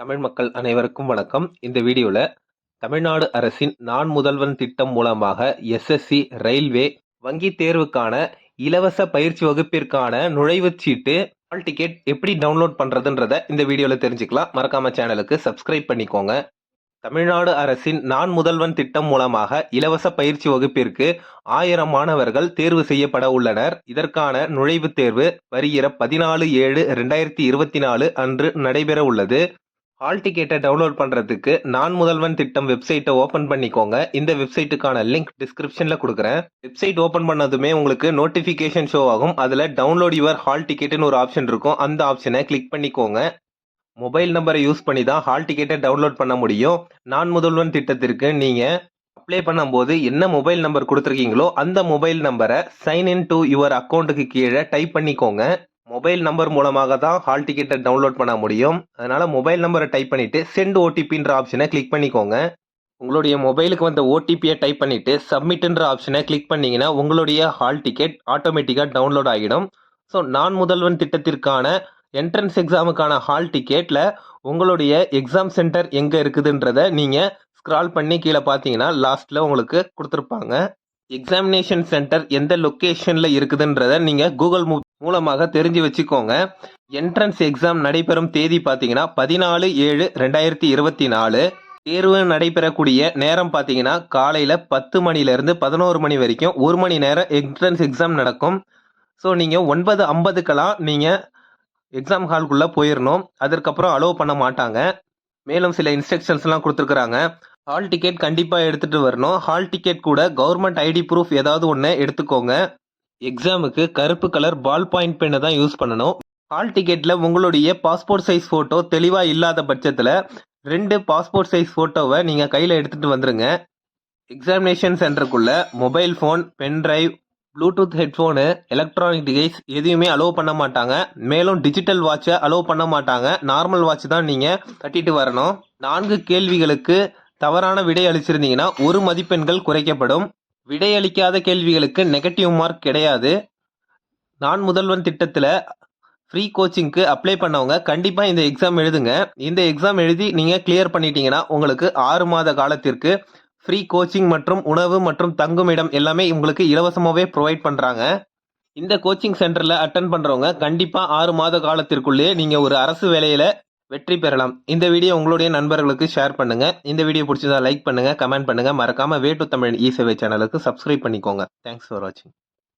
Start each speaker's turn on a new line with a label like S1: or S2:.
S1: தமிழ் மக்கள் அனைவருக்கும் வணக்கம். இந்த வீடியோவில் தமிழ்நாடு அரசின் நான் முதல்வன் திட்டம் மூலமாக எஸ்எஸ்சி ரயில்வே வங்கி தேர்வுக்கான இலவச பயிற்சி வகுப்பிற்கான நுழைவுச் சீட்டு ஹால் டிக்கெட் எப்படி டவுன்லோட் பண்ணுறதுன்றத இந்த வீடியோவில் தெரிஞ்சுக்கலாம். மறக்காம சேனலுக்கு சப்ஸ்கிரைப் பண்ணிக்கோங்க. தமிழ்நாடு அரசின் நான் முதல்வன் திட்டம் மூலமாக இலவச பயிற்சி வகுப்பிற்கு ஆயிரம் மாணவர்கள் தேர்வு செய்யப்பட உள்ளனர். இதற்கான நுழைவுத் தேர்வு வருகிற பதினாலு ஏழு ரெண்டாயிரத்தி இருபத்தி நாலு அன்று நடைபெற உள்ளது. ஹால் டிக்கெட்டை டவுன்லோட் பண்ணுறதுக்கு நான் முதல்வன் திட்டம் வெப்சைட்டை ஓப்பன் பண்ணிக்கோங்க. இந்த வெப்சைட்டுக்கான லிங்க் டிஸ்கிரிப்ஷனில் கொடுக்குறேன். வெப்சைட் ஓப்பன் பண்ணதுமே உங்களுக்கு நோட்டிஃபிகேஷன் ஷோ ஆகும். அதில் டவுன்லோட் யுவர் ஹால் டிக்கெட்டுன்னு ஒரு ஆப்ஷன் இருக்கும். அந்த ஆப்ஷனை கிளிக் பண்ணிக்கோங்க. மொபைல் நம்பரை யூஸ் பண்ணி தான் ஹால் டிக்கெட்டை டவுன்லோட் பண்ண முடியும். நான் முதல்வன் திட்டத்திற்கு நீங்கள் அப்ளை பண்ணும்போது என்ன மொபைல் நம்பர் கொடுத்துருக்கீங்களோ அந்த மொபைல் நம்பரை சைன் இன் டு யுவர் அக்கௌண்ட்டுக்கு கீழே டைப் பண்ணிக்கோங்க. மொபைல் நம்பர் மூலமாக தான் ஹால் டிக்கெட்டை டவுன்லோட் பண்ண முடியும். அதனால் மொபைல் நம்பரை டைப் பண்ணிவிட்டு சென்ட் ஓடிபின்ற ஆப்ஷனை கிளிக் பண்ணிக்கோங்க. உங்களுடைய மொபைலுக்கு வந்த ஓடிபியை டைப் பண்ணிவிட்டு சப்மிட்ன்ற ஆப்ஷனை கிளிக் பண்ணிங்கன்னா உங்களுடைய ஹால் டிக்கெட் ஆட்டோமேட்டிக்காக டவுன்லோட் ஆகிடும். ஸோ நான் முதல்வன் திட்டத்திற்கான என்ட்ரன்ஸ் எக்ஸாமுக்கான ஹால் டிக்கெட்டில் உங்களுடைய எக்ஸாம் சென்டர் எங்கே இருக்குதுன்றத நீங்கள் ஸ்க்ரால் பண்ணி கீழே பார்த்தீங்கன்னா லாஸ்ட்டில் உங்களுக்கு கொடுத்துருப்பாங்க. எக்ஸாமினேஷன் சென்டர் எந்த லொக்கேஷனில் இருக்குதுன்றத நீங்கள் கூகுள் மூ மூலமாக தெரிஞ்சு வச்சுக்கோங்க. என்ட்ரன்ஸ் எக்ஸாம் நடைபெறும் தேதி பார்த்தீங்கன்னா பதினாலு ஏழு ரெண்டாயிரத்தி இருபத்தி நாலு. தேர்வு நடைபெறக்கூடிய நேரம் பார்த்தீங்கன்னா காலையில் பத்து மணிலேருந்து பதினோரு மணி வரைக்கும் ஒரு மணி நேரம் என்ட்ரன்ஸ் எக்ஸாம் நடக்கும். ஸோ நீங்கள் ஒன்பது ஐம்பதுக்கெல்லாம் நீங்கள் எக்ஸாம் ஹால்குள்ளே போயிடணும் அதற்கப்புறம் அலோவ் பண்ண மாட்டாங்க. மேலும் சில இன்ஸ்ட்ரக்ஷன்ஸ்லாம் கொடுத்துருக்குறாங்க. ஹால் டிக்கெட் கண்டிப்பாக எடுத்துகிட்டு வரணும். ஹால் டிக்கெட் கூட கவர்மெண்ட் ஐடி ப்ரூஃப் ஏதாவது ஒன்று எடுத்துக்கோங்க. எக்ஸாமுக்கு கருப்பு கலர் பால் பாயிண்ட் பெண்ணை தான் யூஸ் பண்ணணும். ஹால் டிக்கெட்டில் உங்களுடைய பாஸ்போர்ட் சைஸ் ஃபோட்டோ தெளிவாக இல்லாத பட்சத்தில் ரெண்டு பாஸ்போர்ட் சைஸ் ஃபோட்டோவை நீங்கள் கையில் எடுத்துகிட்டு வந்துடுங்க examination சென்டருக்குள்ளே mobile phone pen drive Bluetooth headphone electronic device எதையுமே அலோவ் பண்ண மாட்டாங்க. மேலும் டிஜிட்டல் வாட்சை அலோவ் பண்ண மாட்டாங்க. நார்மல் வாட்ச் தான் நீங்கள் கட்டிட்டு வரணும். நான்கு கேள்விகளுக்கு தவறான விடை அளிச்சிருந்தீங்கன்னா ஒரு மதிப்பெண்கள் குறைக்கப்படும். விடையளிக்காத கேள்விகளுக்கு நெகட்டிவ் மார்க் கிடையாது. நான் முதல்வன் திட்டத்தில் ஃப்ரீ கோச்சிங்க்கு அப்ளை பண்ணவங்க கண்டிப்பாக இந்த எக்ஸாம் எழுதுங்க. இந்த எக்ஸாம் எழுதி நீங்கள் கிளியர் பண்ணிட்டீங்கன்னா உங்களுக்கு ஆறு மாத காலத்திற்கு ஃப்ரீ கோச்சிங் மற்றும் உணவு மற்றும் தங்குமிடம் எல்லாமே உங்களுக்கு இலவசமாகவே ப்ரொவைட் பண்ணுறாங்க இந்த கோச்சிங் சென்டரில் அட்டன் பண்ணுறவங்க கண்டிப்பாக ஆறு மாத காலத்திற்குள்ளேயே நீங்கள் ஒரு அரசு வேலையில் வெற்றி பெறலாம். இந்த வீடியோ உங்களுடைய நண்பர்களுக்கு ஷேர் பண்ணுங்க. இந்த வீடியோ பிடிச்சதா லைக் பண்ணுங்க கமெண்ட் பண்ணுங்க. மறக்காம வே டு தமிழ் இ சேவை சேனலுக்கு சப்ஸ்கிரைப் பண்ணிக்கோங்க. தேங்க்ஸ் ஃபார் வாட்சிங்